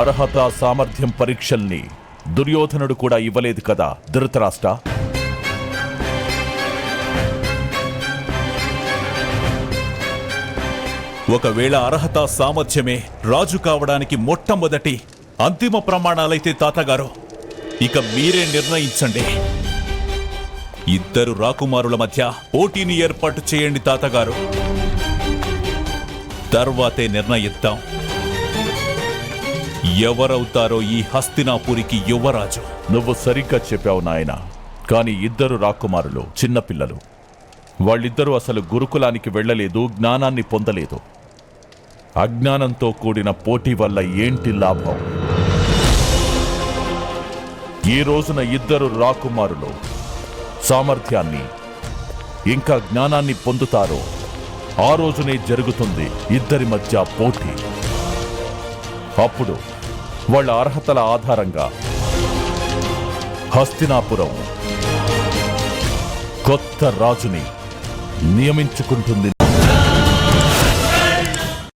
అర్హత సామర్థ్యం పరీక్షల్ని దుర్యోధనుడు కూడా ఇవ్వలేదు కదా ధృతరాష్ట్ర? ఒకవేళ అర్హత సామర్థ్యమే రాజు కావడానికి మొట్టమొదటి అంతిమ ప్రమాణాలైతే తాతగారు ఇక మీరే నిర్ణయించండి. ఇద్దరు రాకుమారుల మధ్య పోటీని ఏర్పాటు చేయండి తాతగారు. తర్వాతే నిర్ణయిద్దాం. ఎవరవుతారో ఈ హస్తినాపురికి యువరాజు. నువ్వు సరిగ్గా చెప్పావు నాయన. కానీ ఇద్దరు రాకుమారులు చిన్నపిల్లలు వాళ్ళిద్దరూ అసలు గురుకులానికి వెళ్ళలేదు జ్ఞానాన్ని పొందలేదు. అజ్ఞానంతో కూడిన పోటీ వల్ల ఏంటి లాభం? ఈ రోజున ఇద్దరు రాకుమారులు సామర్థ్యాన్ని ఇంకా జ్ఞానాన్ని పొందుతారో ఆ రోజునే జరుగుతుంది ఇద్దరి మధ్య పోటీ. అప్పుడు వాళ్ళ అర్హతల ఆధారంగా హస్తినాపురం కొత్త రాజుని నియమించుకుంటుంది